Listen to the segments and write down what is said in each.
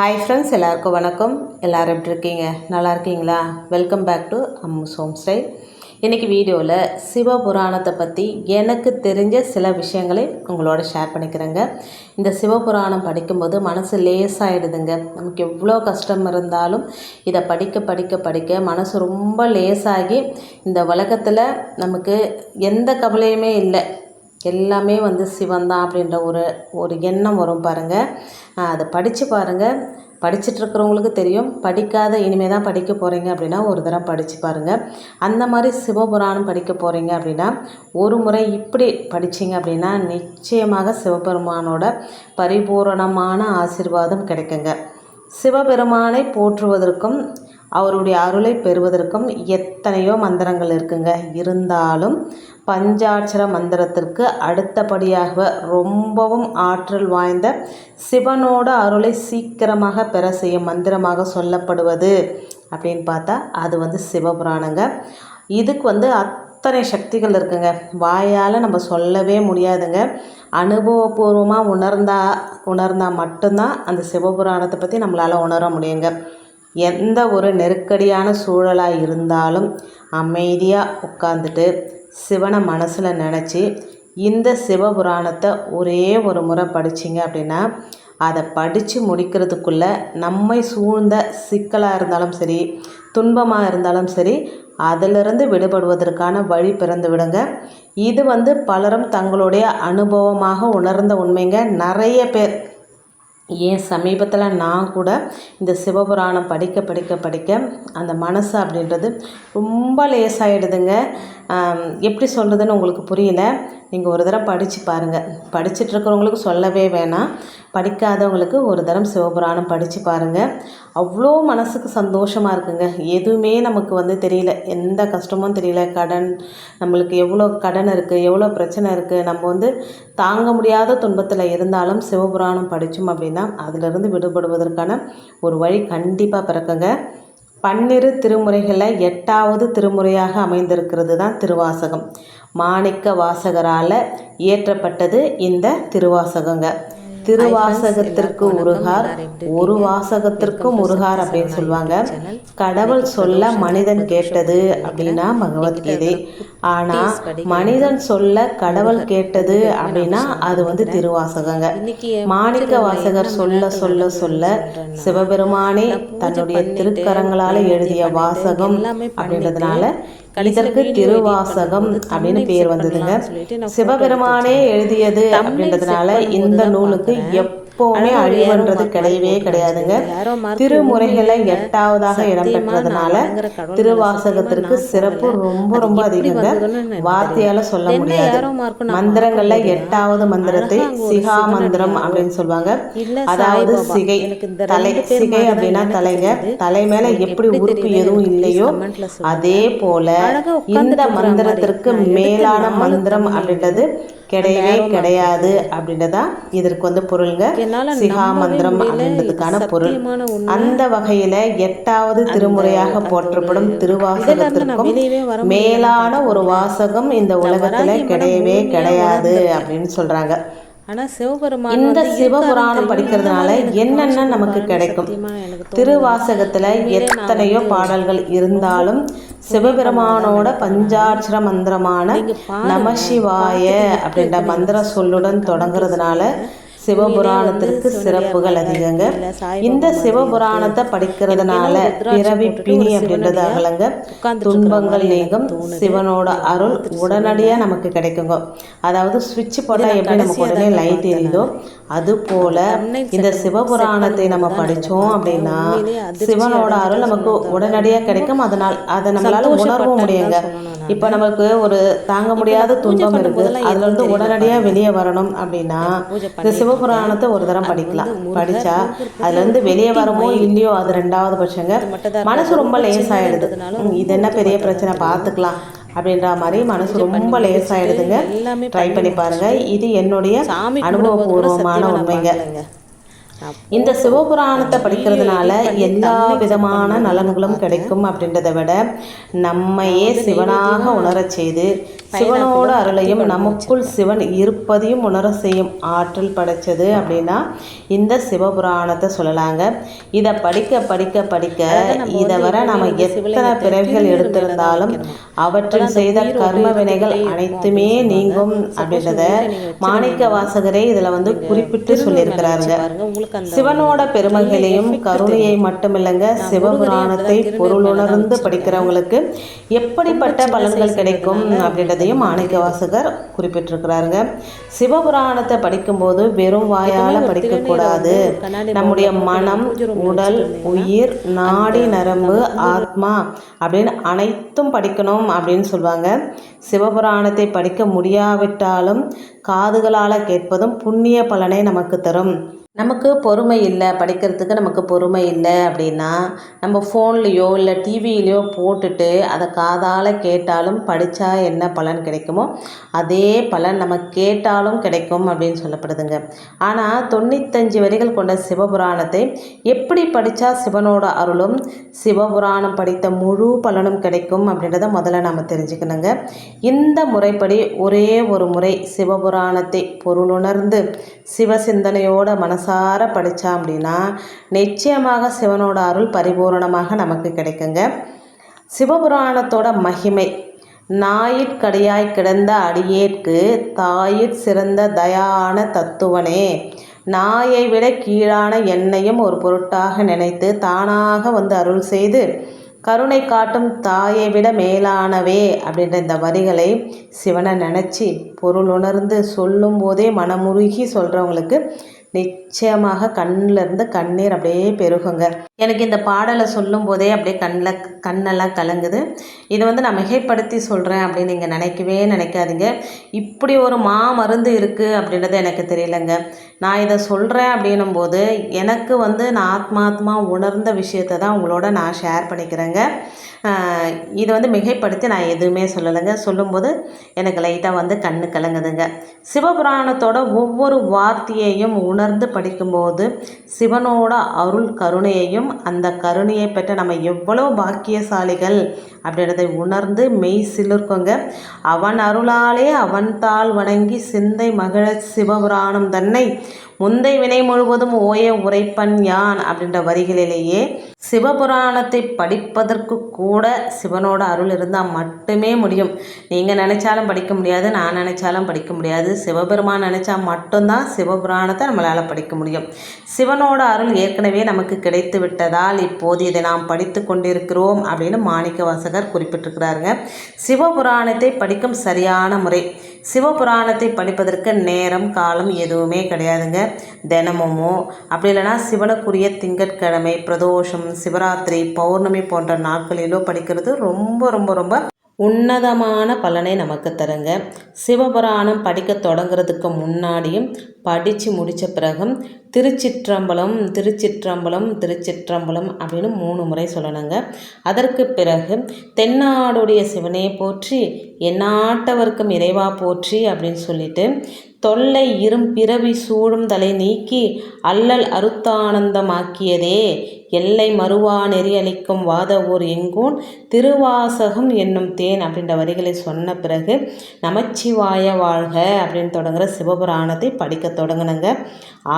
Hi friends எல்லாருக்கும் வணக்கம். எல்லோரும் எப்படி இருக்கீங்க? நல்லா இருக்கீங்களா? Welcome back to am home style இன்றைக்கி வீடியோவில் சிவபுராணத்தை பற்றி எனக்கு தெரிஞ்ச சில விஷயங்களை உங்களோட ஷேர் பண்ணிக்கிறேங்க. இந்த சிவபுராணம் படிக்கும்போது மனசு லேசாகிடுதுங்க நமக்கு எவ்வளோ கஷ்டம் இருந்தாலும் இதை படிக்க படிக்க படிக்க மனசு ரொம்ப லேசாகி இந்த உலகத்தில் நமக்கு எந்த கவலையுமே இல்லை. எல்லாமே வந்து சிவன்தான் அப்படின்ற ஒரு ஒரு எண்ணம் வரும் பாருங்கள் அதை படித்து பாருங்கள் படிச்சுட்ருக்கிறவங்களுக்கு தெரியும். படிக்காத இனிமேல் தான் படிக்க போகிறீங்க அப்படின்னா ஒரு தடவை படித்து பாருங்கள் அந்த மாதிரி சிவபுராணம் படிக்க போகிறீங்க அப்படின்னா ஒரு முறை இப்படி படித்தீங்க அப்படின்னா நிச்சயமாக சிவபெருமானோட பரிபூரணமான ஆசிர்வாதம் கிடைக்குங்க. சிவபெருமானை போற்றுவதற்கும் அவருடைய அருளை பெறுவதற்கும் எத்தனையோ மந்திரங்கள் இருக்குங்க. இருந்தாலும் பஞ்சாட்சர மந்திரத்திற்கு அடுத்தபடியாக ரொம்பவும் ஆற்றல் வாய்ந்த சிவனோட அருளை சீக்கிரமாக பெற செய்யும் மந்திரமாக சொல்லப்படுவது அப்படின்னு பார்த்தா அது வந்து சிவபுராணங்க. இதுக்கு வந்து அத்தனை சக்திகள் இருக்குங்க. வாயால் நம்ம சொல்லவே முடியாதுங்க. அனுபவபூர்வமாக உணர்ந்தா உணர்ந்தால் மட்டும்தான் அந்த சிவபுராணத்தை பற்றி நம்மளால் உணர முடியுங்க. எந்த ஒரு நெருக்கடியான சூழலாக இருந்தாலும் அமைதியாக உட்காந்துட்டு சிவனை மனசில் நினச்சி இந்த சிவபுராணத்தை ஒரே ஒரு முறை படிச்சிங்க அப்படின்னா அதை படித்து முடிக்கிறதுக்குள்ளே நம்மை சூழ்ந்த சிக்கலாக இருந்தாலும் சரி துன்பமாக இருந்தாலும் சரி அதிலிருந்து விடுபடுவதற்கான வழி பிறந்து விடுங்க. இது வந்து பலரும் தங்களுடைய அனுபவமாக உணர்ந்த உண்மைங்க. நிறைய பேர் ஏன் சமீபத்தில் நான் கூட இந்த சிவபுராணம் படிக்க படிக்க படிக்க அந்த மனசு அப்படின்றது ரொம்ப லேசாகிடுதுங்க எப்படி சொல்கிறதுன்னு உங்களுக்கு புரியல. நீங்கள் ஒரு தடவை படித்து பாருங்கள் படிச்சுட்ருக்கிறவங்களுக்கு சொல்லவே வேணாம். படிக்காதவங்களுக்கு ஒரு தரம் சிவபுராணம் படித்து பாருங்கள் அவ்வளோ மனசுக்கு சந்தோஷமாக இருக்குங்க. எதுவுமே நமக்கு வந்து தெரியல. எந்த கஷ்டமும் தெரியல. கடன் நம்மளுக்கு எவ்வளோ கடன் இருக்குது எவ்வளோ பிரச்சனை இருக்குது நம்ம வந்து தாங்க முடியாத துன்பத்தில் இருந்தாலும் சிவபுராணம் படித்தோம் அப்படின்னா அதிலிருந்து விடுபடுவதற்கான ஒரு வழி கண்டிப்பாக பிறக்குங்க. பன்னிரு திருமுறைகளில் எட்டாவது திருமுறையாக அமைந்திருக்கிறது தான் திருவாசகம். மாணிக்க வாசகரால் இயற்றப்பட்டது இந்த திருவாசகங்க. திருவாசகத்திற்கு உருகார். ஒரு வாசகத்திற்கும் உருகார் அப்படின்னு சொல்லுவாங்க. கடவுள் சொல்ல மனிதன் கேட்டது அப்படின்னா பகவத்கீதை. ஆனால் மனிதன் சொல்ல கடவுள் கேட்டது அப்படின்னா அது வந்து திருவாசகங்க. மாணிக்க வாசகர் சொல்ல சொல்ல சொல்ல சிவபெருமானே தன்னுடைய திருக்கரங்களால் எழுதிய வாசகம் அப்படின்றதுனால இதற்கு திருவாசகம் அப்படின்னு பேர் வந்ததுங்க. சிவபெருமானே எழுதியது அப்படின்றதுனால இந்த நூலுக்கு எப்பவுமே அழிவுன்றது கிடையவே கிடையாதுங்க. திருமுறைகளை எட்டாவதாக இடம்பெற்றதுனால திருவாசகத்திற்கு சிறப்பு ரொம்ப ரொம்ப அதிகங்க. வார்த்தையால சொல்ல முடியாது. மந்திரங்கள்ல எட்டாவது மந்திரத்தை சிகா மந்திரம் அப்படின்னு சொல்லுவாங்க. அதாவது சிகை. தலை சிகை அப்படின்னா தலைங்க. தலை மேல எப்படி உறுப்பு எதுவும் இல்லையோ அதே போல இந்த மந்திரத்திற்கு மேலான மந்திரம் அப்படின்றது கிடையவே கிடையாது அப்படின்றதா இதற்கு வந்து பொருளுங்க. சிகா மந்திரம் அப்படின்றதுக்கான பொருள். அந்த வகையில எட்டாவது திருமுறையாக போற்றப்படும் திருவாசகத்திற்கும் மேலான ஒரு வாசகம் இந்த உலகத்துல கிடையவே கிடையாது அப்படின்னு சொல்றாங்க. ஆனால் சிவபெருமான் இந்த சிவபுராணம் படிக்கிறதுனால என்னென்ன நமக்கு கிடைக்கும்? திருவாசகத்துல எத்தனையோ பாடல்கள் இருந்தாலும் சிவபெருமானோட பஞ்சாட்சர மந்திரமான நம சிவாய அப்படின்ற மந்திர சொல்லுடன் தொடங்குறதுனால சிவபுராணத்திற்கு சிறப்புகள் அதிகங்க. இந்த சிவபுராணத்தை படிக்கிறதுனால பிறவி பிணி அப்படின்றது அகலங்க துன்பங்கள் நீங்கும். சிவனோட அருள் உடனடியாக நமக்கு கிடைக்குங்க. அதாவது சுவிட்ச் போட்டால் எப்படி நமக்கு உடனே லைட் எரியுதோ அது போல இந்த சிவபுராணத்தை நம்ம படித்தோம் அப்படின்னா சிவனோட அருள் நமக்கு உடனடியாக கிடைக்கும். அதனால் அதை நம்மளால உணரவும் முடியுங்க. இப்போ நமக்கு ஒரு தாங்க முடியாத துன்பம் இருக்குது அதுல இருந்து உடனடியாக வெளியே வரணும் அப்படின்னா இந்த சிவபுராணத்தை ஒரு தரம் படிக்கலாம். படித்தா அதுலேருந்து வெளியே வரமோ இல்லையோ அது ரெண்டாவது பட்சங்க. மனசு ரொம்ப லேசாயிடுது. இது என்ன பெரிய பிரச்சனை? பார்த்துக்கலாம் அப்படின்ற மாதிரி மனசு ரொம்ப லேசாயிடுதுங்க. ட்ரை பண்ணி பாருங்க. இது என்னுடைய அனுபவபூர்வமான உண்மைங்க. இந்த சிவபுராணத்தை படிக்கிறதுனால எல்லா விதமான நலன்களும் கிடைக்கும் அப்படின்றத விட நம்மையே சிவனாக உணரச் செய்து சிவனோட அருளையும் நமக்குள் சிவன் இருப்பதையும் உணர செய்யும் ஆற்றல் படைச்சது அப்படின்னா இந்த சிவபுராணத்தை சொல்லலாங்க. இதை படிக்க படிக்க படிக்க இதை வர நம்ம எத்தனை பிறவிகள் எடுத்திருந்தாலும் அவற்றில் செய்த கர்ம வினைகள் அனைத்துமே நீங்கும் அப்படின்றத மாணிக்க வாசகரே இதில் வந்து குறிப்பிட்டு சொல்லியிருக்கிறாருங்க. சிவனோட பெருமைகளையும் கருணையை மட்டுமில்லைங்க சிவபுராணத்தை பொருளுணர்ந்து படிக்கிறவங்களுக்கு எப்படிப்பட்ட பலன்கள் கிடைக்கும் அப்படின்றதையும் மாணிக்க வாசகர் குறிப்பிட்டிருக்கிறாருங்க. சிவபுராணத்தை படிக்கும்போது வெறும் வாயால் படிக்கக்கூடாது. நம்முடைய மனம் உடல் உயிர் நாடி நரம்பு ஆத்மா அப்படின்னு அனைத்தும் படிக்கணும் அப்படின்னு சொல்லுவாங்க சிவபுராணத்தை படிக்க முடியாவிட்டாலும் காதுகளால் கேட்பதும் புண்ணிய பலனை நமக்கு தரும். நமக்கு பொறுமை இல்லை படிக்கிறதுக்கு நமக்கு பொறுமை இல்லை அப்படின்னா நம்ம ஃபோன்லேயோ இல்லை டிவியிலையோ போட்டுட்டு அதை காதால் கேட்டாலும் படித்தா என்ன பலன் கிடைக்குமோ அதே பலன் நம்ம கேட்டாலும் கிடைக்கும் அப்படின்னு சொல்லப்படுதுங்க. ஆனால் தொண்ணூத்தஞ்சு வரிகள் கொண்ட சிவபுராணத்தை எப்படி படித்தா சிவனோட அருளும் சிவபுராணம் படித்த முழு பலனும் கிடைக்கும் அப்படின்றத முதல்ல நம்ம தெரிஞ்சுக்கணுங்க. இந்த முறைப்படி ஒரே ஒரு முறை சிவபுராணத்தை பொருளுணர்ந்து சிவசிந்தனையோட மனசார படித்தா அப்படின்னா நிச்சயமாக சிவனோட அருள் பரிபூரணமாக நமக்கு கிடைக்குங்க. சிவபுராணத்தோட மகிமை நாயிற்கடியாய் கிடந்த அடியேற்கு தாயிற் சிறந்த தயான தத்துவனே. நாயை விட கீழான என்னையும் ஒரு பொருட்டாக நினைத்து தானாக வந்து அருள் செய்து கருணை காட்டும் தாயை விட மேலானவே அப்படின்ற இந்த வரிகளை சிவனை நினச்சி பொருள் உணர்ந்து சொல்லும் போதே மனமுருகி சொல்கிறவங்களுக்கு நிச்சயமாக கண்ணில் இருந்து கண்ணீர் அப்படியே பெருகுங்க. எனக்கு இந்த பாடலை சொல்லும் போதே அப்படியே கண்ணில் கண்ணெல்லாம் கலங்குது. இதை வந்து நான் மிகைப்படுத்தி சொல்கிறேன் அப்படின்னு நீங்கள் நினைக்கவே நினைக்காதீங்க. இப்படி ஒரு மா மருந்து இருக்குது அப்படின்றது எனக்கு தெரியலங்க. நான் இதை சொல்கிறேன் அப்படின்னும் போது எனக்கு வந்து நான் ஆத்மாத்மா உணர்ந்த விஷயத்தை தான் உங்களோட நான் ஷேர் பண்ணிக்கிறேங்க. இது வந்து மிகைப்படுத்தி நான் எதுவுமே சொல்லலைங்க. சொல்லும்போது எனக்கு லைட்டாக வந்து கண்ணு கலங்குதுங்க. சிவபுராணத்தோட ஒவ்வொரு வார்த்தையையும் உணர்ந்து படிக்கும்போது சிவனோட அருள் கருணையையும் அந்த கருணையை பெற்ற நம்ம எவ்வளோ பாக்கியசாலிகள் அப்படின்றதை உணர்ந்து மெய் சிலிர்க்குங்க. அவன் அருளாலே அவன் தாள் வணங்கி சிந்தை மகிழ சிவபுராணம் தன்னை முந்தை வினை முழுவதும் ஓய உரைப்பன் யான் அப்படின்ற வரிகளிலேயே சிவபுராணத்தை படிப்பதற்கு கூட சிவனோட அருள் இருந்தால் மட்டுமே முடியும். நீங்கள் நினச்சாலும் படிக்க முடியாது நான் நினச்சாலும் படிக்க முடியாது. சிவபெருமான் நினச்சா மட்டும்தான் சிவபுராணத்தை நம்மளால் படிக்க முடியும். சிவனோட அருள் ஏற்கனவே நமக்கு கிடைத்து விட்டதால் இப்போது இதை நாம் படித்து கொண்டிருக்கிறோம் அப்படின்னு மாணிக்க வாசகர் குறிப்பிட்டிருக்கிறாருங்க. சிவபுராணத்தை படிக்கும் சரியான முறை. சிவபுராணத்தை படிப்பதற்கு நேரம் காலம் எதுவுமே கிடையாதுங்க. தினமுமோ அப்படி இல்லைனா சிவனுக்குரிய திங்கட்கிழமை பிரதோஷம் சிவராத்திரி பௌர்ணமி போன்ற நாட்களிலோ படிக்கிறது ரொம்ப ரொம்ப ரொம்ப உன்னதமான பலனை நமக்கு தருங்க. சிவபுராணம் படிக்க தொடங்குறதுக்கு முன்னாடியும் படித்து முடித்த பிறகும் திருச்சிற்றம்பலம் திருச்சிற்றம்பலம் திருச்சிற்றம்பலம் அப்படின்னு மூணு முறை சொல்லணுங்க. அதற்கு பிறகு தென்னாடுடைய சிவனே போற்றி எந்நாட்டவர்க்கும் இறைவா போற்றி அப்படின்னு சொல்லிட்டு தொல்லை இரும் பிறவி சூழும் தலை நீக்கி அல்லல் அருத்தானந்தமாக்கியதே எல்லை மறுவா நெறி அளிக்கும் வாத ஊர் எங்கோன் திருவாசகம் என்னும் தேன் அப்படின்ற வரிகளை சொன்ன பிறகு நமச்சிவாய வாழ்க அப்படின்னு தொடங்குகிற சிவபுராணத்தை படிக்க தொடங்கினங்க.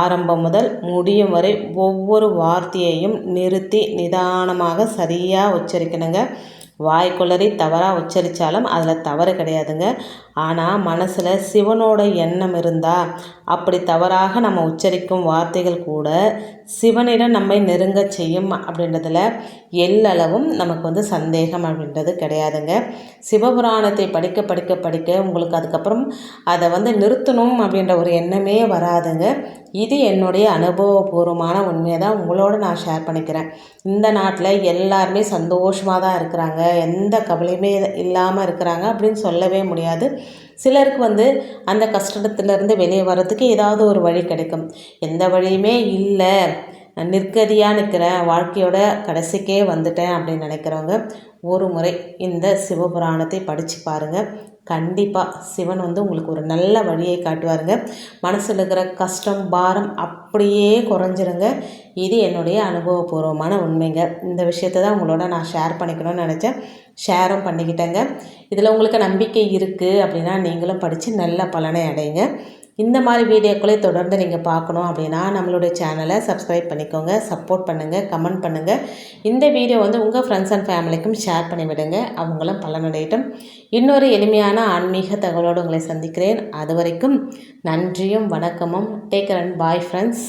ஆரம்பம் முதல் முடியும் வரை ஒவ்வொரு வார்த்தையையும் நிறுத்தி நிதானமாக சரியாக உச்சரிக்கணுங்க. வாய்க்குளறி தவறாக உச்சரித்தாலும் அதில் தவறு கிடையாதுங்க. ஆனால் மனசில் சிவனோட எண்ணம் இருந்தால் அப்படி தவறாக நம்ம உச்சரிக்கும் வார்த்தைகள் கூட சிவனிடம் நம்மை நெருங்க செய்யும் அப்படின்றதுல எல்லளவும் நமக்கு வந்து சந்தேகம் அப்படின்றது கிடையாதுங்க. சிவபுராணத்தை படிக்க படிக்க படிக்க உங்களுக்கு அதுக்கப்புறம் அதை வந்து நிறுத்தணும் அப்படின்ற ஒரு எண்ணமே வராதுங்க. இது என்னுடைய அனுபவபூர்வமான உண்மையை தான் உங்களோட நான் ஷேர் பண்ணிக்கிறேன். இந்த நாட்டில் எல்லாருமே சந்தோஷமாக தான் இருக்கிறாங்க. எந்த கவலையுமே இல்லாமல் இருக்கிறாங்க அப்படின்னு சொல்லவே முடியாது. சிலருக்கு வந்து அந்த கஷ்டத்துலேருந்து வெளியே வர்றதுக்கு ஏதாவது ஒரு வழி கிடைக்கும். எந்த வழியுமே இல்லை. நிற்கதியாக நிற்கிறேன். வாழ்க்கையோட கடைசிக்கே வந்துட்டேன் அப்படின்னு நினைக்கிறவங்க ஒரு முறை இந்த சிவபுராணத்தை படித்து பாருங்கள் கண்டிப்பாக சிவன் வந்து உங்களுக்கு ஒரு நல்ல வழியை காட்டுவாருங்க. மனசில் இருக்கிற கஷ்டம் பாரம் அப்படியே குறைஞ்சிருங்க. இது என்னுடைய அனுபவபூர்வமான உண்மைங்க. இந்த விஷயத்தை தான் உங்களோட நான் ஷேர் பண்ணிக்கணும்னு நினச்சேன். ஷேரும் பண்ணிக்கிட்டேங்க. இதில் உங்களுக்கு நம்பிக்கை இருக்குது அப்படின்னா நீங்களும் படித்து நல்ல பலனை அடைங்க. இந்த மாதிரி வீடியோக்களை தொடர்ந்து நீங்கள் பார்க்கணும் அப்படின்னா நம்மளுடைய சேனலை சப்ஸ்கிரைப் பண்ணிக்கோங்க சப்போர்ட் பண்ணுங்கள் கமெண்ட் பண்ணுங்கள் இந்த வீடியோ வந்து உங்கள் ஃப்ரெண்ட்ஸ் அண்ட் ஃபேமிலிக்கும் ஷேர் பண்ணிவிடுங்க அவங்களும் பலனடையட்டும். இன்னொரு எளிமையான ஆன்மீக தகவலோடு உங்களை சந்திக்கிறேன். அது வரைக்கும் நன்றியும் வணக்கமும். Take and bye friends